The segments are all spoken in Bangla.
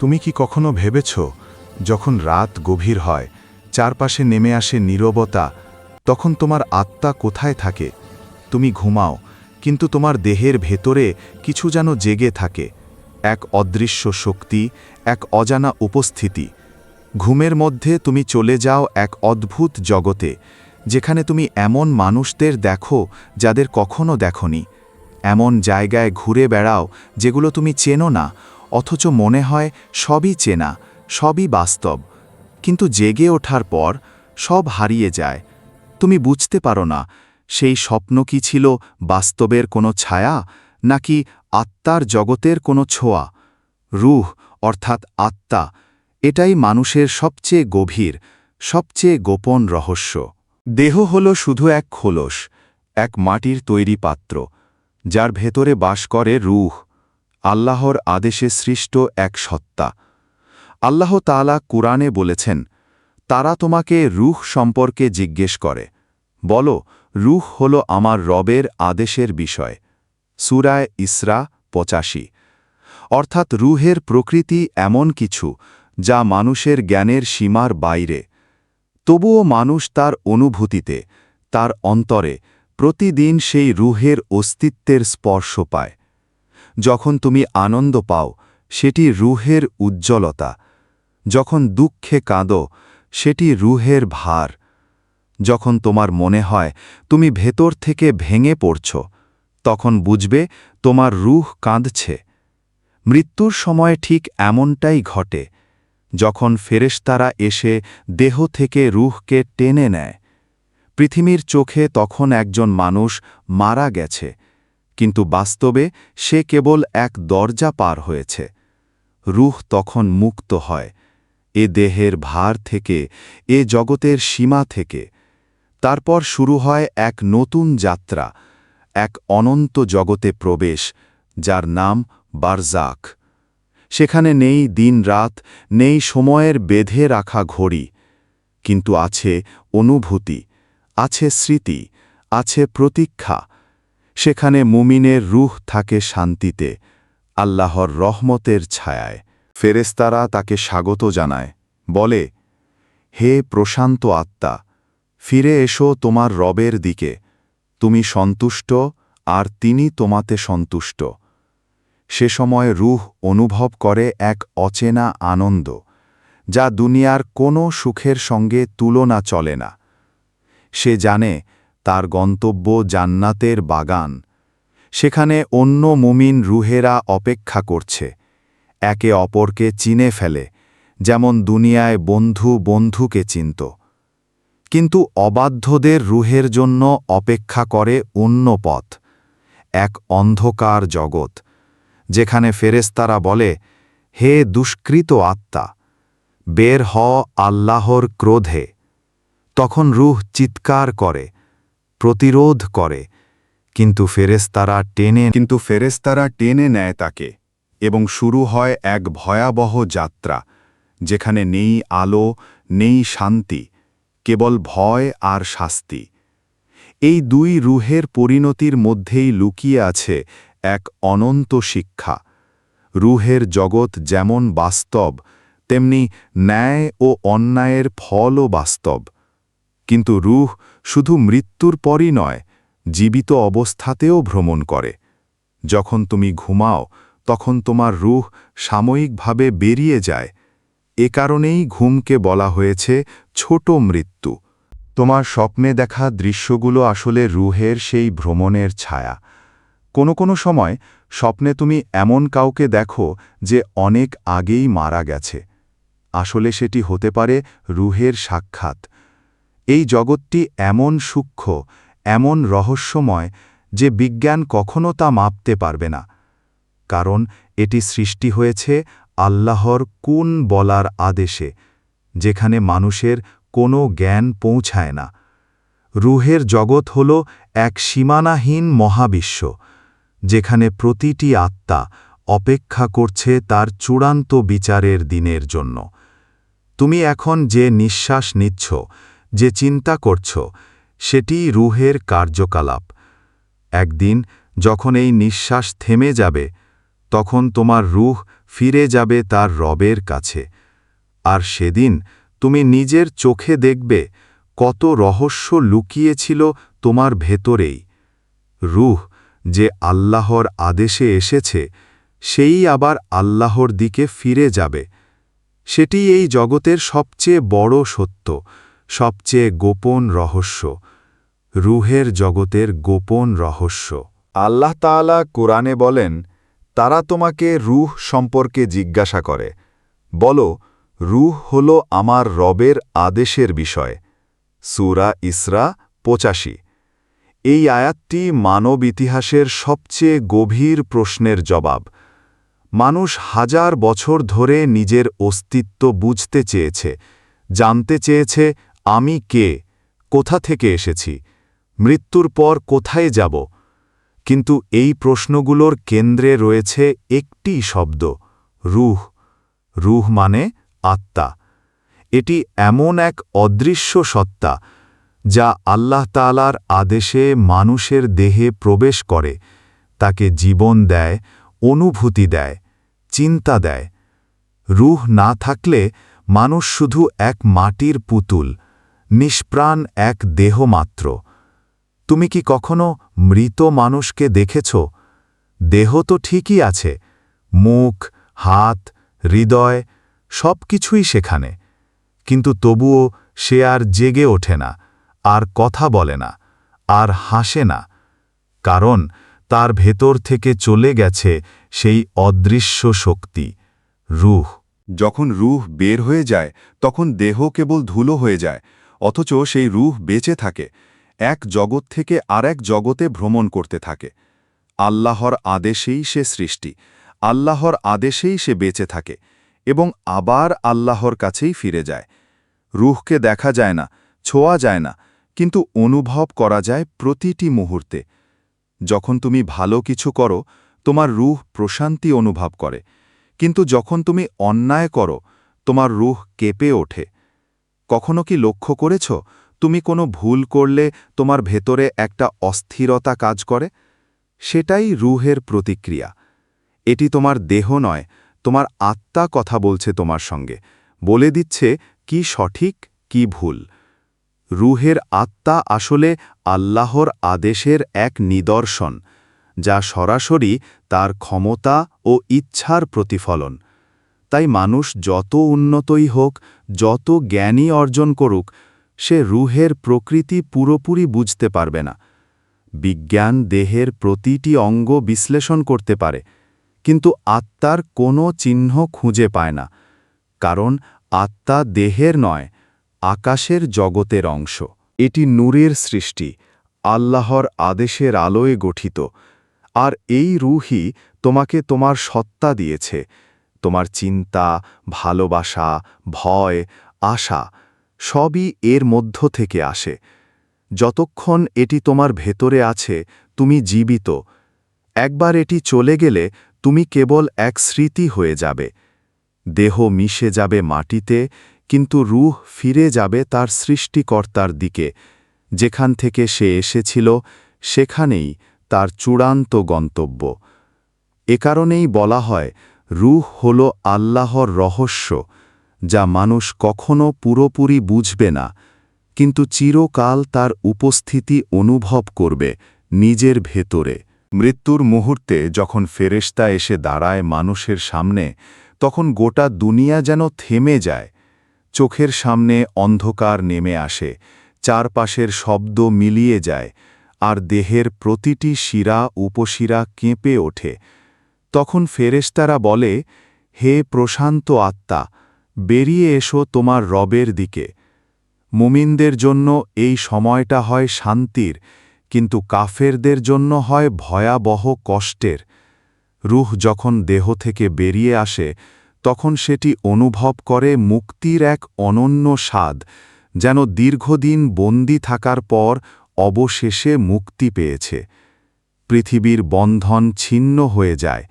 তুমি কি কখনো ভেবেছ, যখন রাত গভীর হয়, চারপাশে নেমে আসে নীরবতা, তখন তোমার আত্মা কোথায় থাকে? তুমি ঘুমাও, কিন্তু তোমার দেহের ভেতরে কিছু যেন জেগে থাকে, এক অদৃশ্য শক্তি, এক অজানা উপস্থিতি। ঘুমের মধ্যে তুমি চলে যাও এক অদ্ভুত জগতে, যেখানে তুমি এমন মানুষদের দেখো, যাদের কখনো দেখনি। এমন জায়গায় ঘুরে বেড়াও, যেগুলো তুমি চেনো না অথচ মনে হয় সবই চেনা, সবই বাস্তব। কিন্তু জেগে ওঠার পর সব হারিয়ে যায়। তুমি বুঝতে পারো না, সেই স্বপ্ন কি ছিল বাস্তবের কোনো ছায়া, নাকি আত্মার জগতের কোনো ছোঁয়া? রুহ, অর্থাৎ আত্মা, এটাই মানুষের সবচেয়ে গভীর, সবচেয়ে গোপন রহস্য। দেহ হল শুধু এক খোলস, এক মাটির তৈরি পাত্র, যার ভেতরে বাস করে রুহ। আল্লাহর আদেশে সৃষ্ট এক সত্তা। আল্লাহ তাআলা কুরআনে বলেছেন, তারা তোমাকে রুহ সম্পর্কে জিজ্ঞেস করে। বলো, রুহ হল আমার রবের আদেশের বিষয়। সুরায় ইসরা পঁচাশি। অর্থাৎ রুহের প্রকৃতি এমন কিছু, যা মানুষের জ্ঞানের সীমার বাইরে। তবুও মানুষ তার অনুভূতিতে, তার অন্তরে প্রতিদিন সেই রুহের অস্তিত্বের স্পর্শ পায়। যখন তুমি আনন্দ পাও, সেটি রুহের উজ্জ্বলতা। যখন দুঃখে কাঁদো, সেটি রুহের ভার। যখন তোমার মনে হয়, তুমি ভেতর থেকে ভেঙে পড়ছ, তখন বুঝবে তোমার রুহ কাঁদছে। মৃত্যুর সময় ঠিক এমনটাই ঘটে, যখন ফেরেশতারা এসে দেহ থেকে রুহকে টেনে নেয়। পৃথিবীর চোখে তখন একজন মানুষ মারা গেছে। কিন্তু বাস্তবে সে কেবল এক দরজা পার হয়েছে। রুহ তখন মুক্ত হয়, এ দেহের ভার থেকে, এ জগতের সীমা থেকে। তারপর শুরু হয় এক নতুন যাত্রা, এক অনন্ত জগতে প্রবেশ, যার নাম বারজাক। সেখানে নেই দিন রাত নেই সময়ের বেঁধে রাখা ঘড়ি, কিন্তু আছে অনুভূতি, আছে স্মৃতি, আছে প্রতীক্ষা। সেখানে মুমিনের রুহ থাকে শান্তিতে, আল্লাহর রহমতের ছায়ায়। ফেরেস্তারা তাকে স্বাগত জানায়, বলে, হে প্রশান্ত আত্মা, ফিরে এসো তোমার রবের দিকে। তুমি সন্তুষ্ট, আর তিনি তোমাতে সন্তুষ্ট। সে সময় রুহ অনুভব করে এক অচেনা আনন্দ, যা দুনিয়ার কোনো সুখের সঙ্গে তুলনা চলে না। সে জানে তার গন্তব্য জান্নাতের বাগান। সেখানে অন্য মুমিন রুহেরা অপেক্ষা করছে। একে অপরকে চিনে ফেলে, যেমন দুনিয়ায় বন্ধু বন্ধুকে চিনত। কিন্তু অবাধ্যদের রুহের জন্য অপেক্ষা করে অন্য পথ, এক অন্ধকার জগৎ, যেখানে ফেরেস্তারা বলে, হে দুষ্কৃত আত্মা, বের হ আল্লাহর ক্রোধে। তখন রুহ চিৎকার করে প্রতিরোধ করে, কিন্তু ফেরেস্তারা টেনে কিন্তু ফেরেস্তারা টেনে নেয় তাকে, এবং শুরু হয় এক ভয়াবহ যাত্রা, যেখানে নেই আলো, নেই শান্তি, কেবল ভয় আর শাস্তি। এই দুই রুহের পরিণতির মধ্যেই লুকিয়ে আছে এক অনন্ত শিক্ষা। রুহের জগৎ যেমন বাস্তব, তেমনি ন্যায় ও অন্যায়ের ফলও বাস্তব। কিন্তু রুহ শুধু মৃত্যুর পরই নয়, জীবিত অবস্থাতেও ভ্রমণ করে। যখন তুমি ঘুমাও, তখন তোমার রুহ সাময়িকভাবে বেরিয়ে যায়। এ কারণেই ঘুমকে বলা হয়েছে ছোট মৃত্যু। তোমার স্বপ্নে দেখা দৃশ্যগুলো আসলে রুহের সেই ভ্রমণের ছায়া। কোনো কোনো সময় স্বপ্নে তুমি এমন কাউকে দেখো যে অনেক আগেই মারা গেছে। আসলে সেটি হতে পারে রুহের সাক্ষাৎ। এই জগৎটি এমন সূক্ষ্ম, এমন রহস্যময় যে বিজ্ঞান কখনো তা মাপতে পারবে না। কারণ এটি সৃষ্টি হয়েছে আল্লাহর কোন বলার আদেশে, যেখানে মানুষের কোনো জ্ঞান পৌঁছায় না। রুহের জগৎ হল এক সীমানাহীন মহাবিশ্ব, যেখানে প্রতিটি আত্মা অপেক্ষা করছে তার চূড়ান্ত বিচারের দিনের জন্য। তুমি এখন যে নিঃশ্বাস নিচ্ছ যে চিন্তা করছ, সেটি রুহের কার্যকলাপ। একদিন যখন এই নিঃশ্বাস থেমে যাবে, তখন তোমার রুহ ফিরে যাবে তার রবের কাছে। আর সেদিন তুমি নিজের চোখে দেখবে কত রহস্য লুকিয়েছিল তোমার ভেতরেই। রুহ যে আল্লাহর আদেশে এসেছে, সেই আবার আল্লাহর দিকে ফিরে যাবে। সেটি এই জগতের সবচেয়ে বড় সত্য। সবচেয়ে গোপন রহস্য, রুহের জগতের গোপন রহস্য। আল্লাহ তাআলা কোরআনে বলেন, তারা তোমাকে রুহ সম্পর্কে জিজ্ঞাসা করে। বলো, রুহ হল আমার রবের আদেশের বিষয়। সুরা ইসরা পঁচাশি। এই আয়াতটি মানব ইতিহাসের সবচেয়ে গভীর প্রশ্নের জবাব। মানুষ হাজার বছর ধরে নিজের অস্তিত্ব বুঝতে চেয়েছে, জানতে চেয়েছে আমি কে? কোথা থেকে এসেছি? মৃত্যুর পর কোথায় যাব? কিন্তু এই প্রশ্নগুলোর কেন্দ্রে রয়েছে একটি শব্দ, রুহ। রুহ মানে আত্মা। এটি এমন এক অদৃশ্য সত্তা, যা আল্লাহ তালার আদেশে মানুষের দেহে প্রবেশ করে, তাকে জীবন দেয়, অনুভূতি দেয়, চিন্তা দেয়। রুহ না থাকলে মানুষ শুধু এক মাটির পুতুল। নিষ্প্রাণ এক দেহ মাত্র। তুমি কি কখনো মৃত মানুষকে দেখেছ? দেহ তো ঠিকই আছে। মুখ, হাত, হৃদয় সব কিছুই সেখানে। কিন্তু তবুও সে আর জেগে ওঠে না, আর কথা বলে না, আর হাসে না। কারণ তার ভেতর থেকে চলে গেছে সেই অদৃশ্য শক্তি, রুহ। যখন রুহ বের হয়ে যায়, তখন দেহ কেবল ধুলো হয়ে যায়। অথচ সেই রুহ বেঁচে থাকে, এক জগৎ থেকে আরেক জগতে ভ্রমণ করতে থাকে। আল্লাহর আদেশেই সে সৃষ্টি, আল্লাহর আদেশেই সে বেঁচে থাকে এবং আবার আল্লাহর কাছেই ফিরে যায়। রুহকে দেখা যায় না, ছোঁয়া যায় না, কিন্তু অনুভব করা যায় প্রতিটি মুহূর্তে। যখন তুমি ভালো কিছু করো, তোমার রুহ প্রশান্তি অনুভব করে, কিন্তু যখন তুমি অন্যায় করো, তোমার রুহ কেঁপে ওঠে। কখনো কি লক্ষ্য করেছ? তুমি কোনো ভুল করলে তোমার ভেতরে একটা অস্থিরতা কাজ করে? সেটাই রুহের প্রতিক্রিয়া। এটি তোমার দেহ নয়, তোমার আত্মা কথা বলছে তোমার সঙ্গে। বলে দিচ্ছে কি সঠিক, কি ভুল। রুহের আত্মা আসলে আল্লাহর আদেশের এক নিদর্শন, যা সরাসরি তার ক্ষমতা ও ইচ্ছার প্রতিফলন। তাই মানুষ যত উন্নতই হোক, যত জ্ঞানী অর্জন করুক, সে রুহের প্রকৃতি পুরোপুরি বুঝতে পারবে না। বিজ্ঞান দেহের প্রতিটি অঙ্গ বিশ্লেষণ করতে পারে, কিন্তু আত্মার কোনো চিহ্ন খুঁজে পায় না, কারণ আত্মা দেহের নয়, আকাশের জগতের অংশ। এটি নূরের সৃষ্টি, আল্লাহর আদেশের আলোয় গঠিত, আর এই রুহি তোমাকে তোমার সত্তা দিয়েছে। তোমার চিন্তা, ভালোবাসা, ভয়, আশা সবই এর মধ্য থেকে আসে। যতক্ষণ এটি তোমার ভেতরে আছে, তুমি জীবিত। একবার এটি চলে গেলে তুমি কেবল এক স্মৃতি হয়ে যাবে। দেহ মিশে যাবে মাটিতে, কিন্তু রুহ ফিরে যাবে তার সৃষ্টিকর্তার দিকে। যেখান থেকে সে এসেছিল, সেখানেই তার চূড়ান্ত গন্তব্য। এ কারণেই বলা হয় রুহ হল আল্লাহর রহস্য, যা মানুষ কখনো পুরোপুরি বুঝবে না, কিন্তু চিরকাল তার উপস্থিতি অনুভব করবে নিজের ভেতরে। মৃত্যুর মুহূর্তে যখন ফেরেশতা এসে দাঁড়ায় মানুষের সামনে, তখন গোটা দুনিয়া যেন থেমে যায়, চোখের সামনে অন্ধকার নেমে আসে, চারপাশের শব্দ মিলিয়ে যায়, আর দেহের প্রতিটি শিরা উপশিরা কেঁপে ওঠে। তখন ফেরেশতারা বলে, হে প্রশান্ত আত্মা, বেরিয়ে এসো তোমার রবের দিকে। মুমিনদের জন্য এই সময়টা হয় শান্তির, কিন্তু কাফেরদের জন্য হয় ভয়াবহ কষ্টের। রুহ যখন দেহ থেকে বেরিয়ে আসে, তখন সেটি অনুভব করে মুক্তির এক অনন্য স্বাদ, যেন দীর্ঘদিন বন্দি থাকার পর অবশেষে মুক্তি পেয়েছে। পৃথিবীর বন্ধন ছিন্ন হয়ে যায়,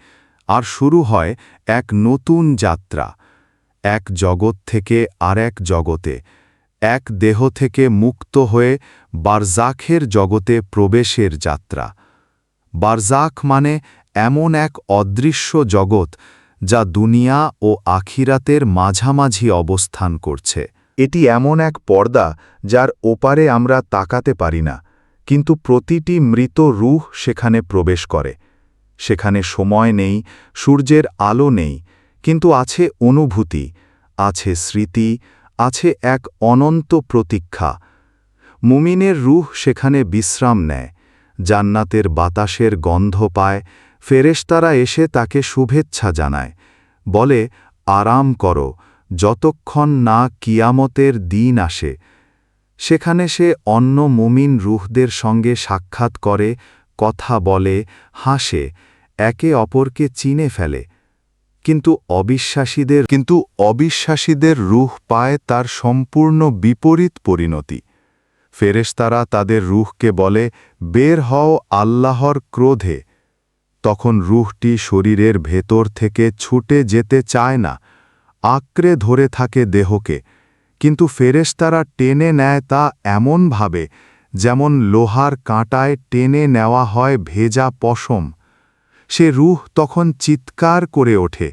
আর শুরু হয় এক নতুন যাত্রা, এক জগৎ থেকে আর এক জগতে, এক দেহ থেকে মুক্ত হয়ে বারজাখের জগতে প্রবেশের যাত্রা। বারজাখ মানে এমন এক অদৃশ্য জগৎ যা দুনিয়া ও আখিরাতের মাঝামাঝি অবস্থান করছে। এটি এমন এক পর্দা যার ওপারে আমরা তাকাতে পারি না। কিন্তু প্রতিটি মৃত রুহ সেখানে প্রবেশ করে। সেখানে সময় নেই, সূর্যের আলো নেই, কিন্তু আছে অনুভূতি, আছে স্মৃতি, আছে এক অনন্ত প্রতীক্ষা। মুমিনের রুহ সেখানে বিশ্রাম নেয়, জান্নাতের বাতাসের গন্ধ পায়, ফেরেশতারা এসে তাকে শুভেচ্ছা জানায়, বলে, আরাম করো, যতক্ষণ না কিয়ামতের দিন আসে সেখানে সে অন্য মুমিন রুহদের সঙ্গে সাক্ষাৎ করে, কথা বলে, হাসে, একে অপরকে চিনে ফেলে। কিন্তু অবিশ্বাসীদের কিন্তু অবিশ্বাসীদের রুহ পায় তার সম্পূর্ণ বিপরীত পরিণতি। ফেরেশতারা তাদের রুহকে বলে, বের হও আল্লাহর ক্রোধে। তখন রুহটি শরীরের ভেতর থেকে ছুটে যেতে চায় না। আঁকড়ে ধরে থাকে দেহকে। কিন্তু ফেরেশতারা টেনে নেয় তা এমনভাবে, যেমন লোহার কাঁটায় টেনে নেওয়া হয় ভেজা পশম। সে রুহ তখন চিৎকার করে ওঠে,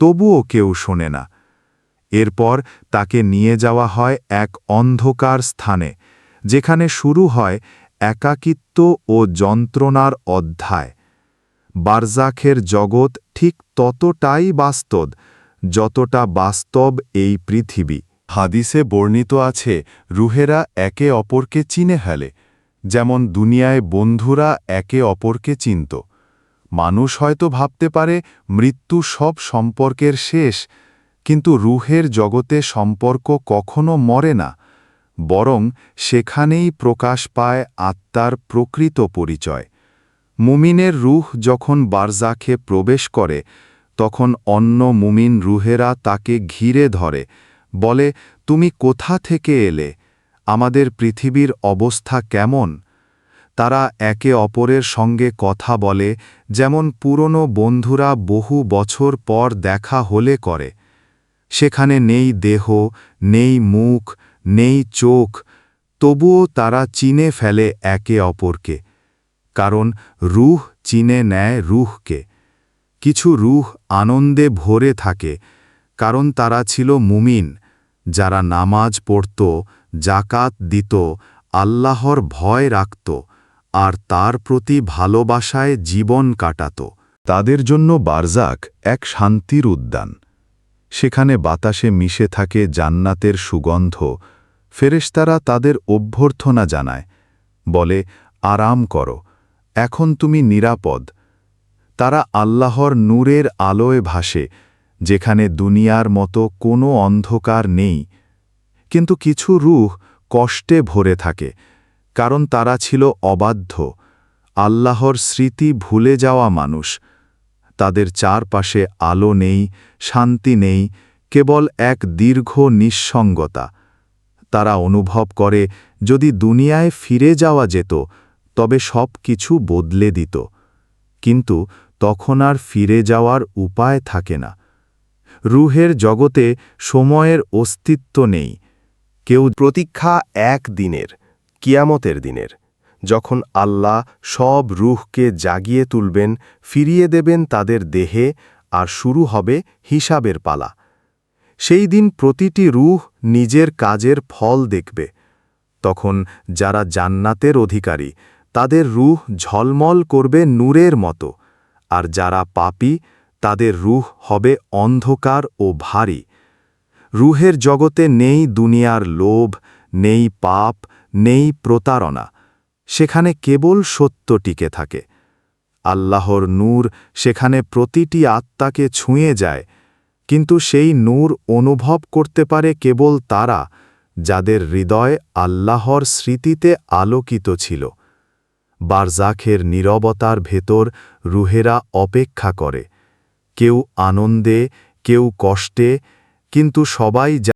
তবুও কেউ শোনে না। এরপর তাকে নিয়ে যাওয়া হয় এক অন্ধকার স্থানে, যেখানে শুরু হয় একাকিত্ব ও যন্ত্রণার অধ্যায়। বারজাখের জগৎ ঠিক ততটাই বাস্তব, যতটা বাস্তব এই পৃথিবী। হাদিসে বর্ণিত আছে, রুহেরা একে অপরকে চিনে ফেলে, যেমন দুনিয়ায় বন্ধুরা একে অপরকে চিনত। মানুষ হয়তো ভাবতে পারে, মৃত্যু সব সম্পর্কের শেষ, কিন্তু রুহের জগতে সম্পর্ক কখনো মরে না, বরং সেখানেই প্রকাশ পায় আত্মার প্রকৃত পরিচয়। মুমিনের রুহ যখন বারজাখে প্রবেশ করে, তখন অন্য মুমিন রুহেরা তাকে ঘিরে ধরে বলে, তুমি কোথা থেকে এলে? আমাদের পৃথিবীর অবস্থা কেমন? তারা একে অপরের সঙ্গে কথা বলে, যেমন পুরনো বন্ধুরা বহু বছর পর দেখা হলে করে। সেখানে নেই দেহ, নেই মুখ, নেই চোখ, তবুও তারা চিনে ফেলে একে অপরকে, কারণ রুহ চিনে নেয় রুহকে। কিছু রুহ আনন্দে ভরে থাকে, কারণ তারা ছিল মুমিন। যারা নামাজ পড়ত জাকাত দিত, আল্লাহর ভয় রাখত, আর তার প্রতি ভালোবাসায় জীবন কাটাত। তাদের জন্য বারজাক এক শান্তির উদ্যান। সেখানে বাতাসে মিশে থাকে জান্নাতের সুগন্ধ। ফেরেশতারা তাদের অভ্যর্থনা জানায়, বলে, আরাম করো, এখন তুমি নিরাপদ। তারা আল্লাহর নূরের আলোয় ভাসে যেখানে দুনিয়ার মতো কোনো অন্ধকার নেই। কিন্তু কিছু রূহ কষ্টে ভরে থাকে, কারণ তারা ছিল অবাধ্য। আল্লাহর স্মৃতি ভুলে যাওয়া মানুষ। তাদের চারপাশে আলো নেই, শান্তি নেই, কেবল এক দীর্ঘ নিঃসঙ্গতা। তারা অনুভব করে, যদি দুনিয়ায় ফিরে যাওয়া যেত, তবে সব কিছু বদলে দিত। কিন্তু তখন আর ফিরে যাওয়ার উপায় থাকে না। রুহের জগতে সময়ের অস্তিত্ব নেই। কেউ প্রতীক্ষা এক দিনের, কিয়ামতের দিনের। যখন আল্লাহ সব রুহকে জাগিয়ে তুলবেন, ফিরিয়ে দেবেন তাদের দেহে, আর শুরু হবে হিসাবের পালা। সেই দিন প্রতিটি রুহ নিজের কাজের ফল দেখবে। তখন যারা জান্নাতের অধিকারী, তাদের রুহ ঝলমল করবে নূরের মতো, আর যারা পাপী তাদের রুহ হবে অন্ধকার ও ভারী। রুহের জগতে নেই দুনিয়ার লোভ, নেই পাপ, নেই প্রতারণা। সেখানে কেবল সত্য টিকে থাকে। আল্লাহর নূর সেখানে প্রতিটি আত্মাকে ছুঁয়ে যায়, কিন্তু সেই নূর অনুভব করতে পারে কেবল তারা, যাদের হৃদয় আল্লাহর স্মৃতিতে আলোকিত ছিল। বারজাখের নীরবতার ভেতর রুহেরা অপেক্ষা করে। কেউ আনন্দে কেউ কষ্টে কিন্তু সবাই